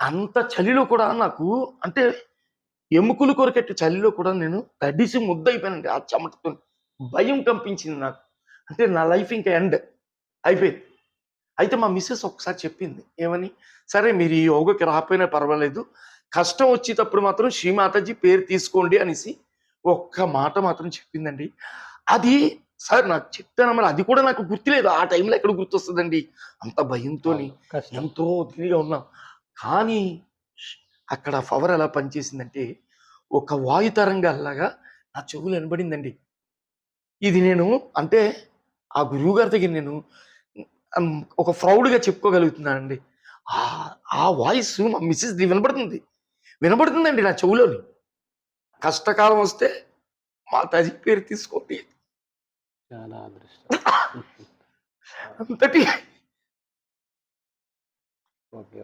అంత చలిలో కూడా నాకు అంటే ఎముకలు కొరకెట్టు చలిలో కూడా నేను తడిసి ముద్దయిపోయానండి ఆ చెమటతో. భయం కంపించింది నాకు. అంటే నా లైఫ్ ఇంకా ఎండ్ అయిపోయింది. అయితే మా మిస్సెస్ ఒకసారి చెప్పింది ఏమని? సరే మీరు ఈ యోగకి రాకపోయినా పర్వాలేదు. కష్టం వచ్చేటప్పుడు మాత్రం శ్రీమాతాజీ పేరు తీసుకోండి అనేసి ఒక్క మాట మాత్రం చెప్పిందండి. అది సార్ నాకు చెప్తాను మరి అది కూడా నాకు గుర్తులేదు. ఆ టైంలో ఎక్కడ గుర్తొస్తుందండి? అంత భయంతో ఎంతో ఒత్తిడిగా ఉన్నాం. కానీ అక్కడ పవర్ ఎలా పనిచేసిందంటే ఒక వాయు తరంగాల్లాగా నా చెవులు వినబడిందండి. ఇది నేను అంటే ఆ గురువు గారి దగ్గర నేను ఒక ప్రౌడ్గా చెప్పుకోగలుగుతున్నానండి. ఆ ఆ వాయిస్ మా మిస్సెస్ వినబడుతుంది. వినబడుతుందండి నా చెవులోని. కష్టకాలం వస్తే మా తల్లి పేరు తీసుకోండి. చాలా అదృష్టం. అంతటి ఓకే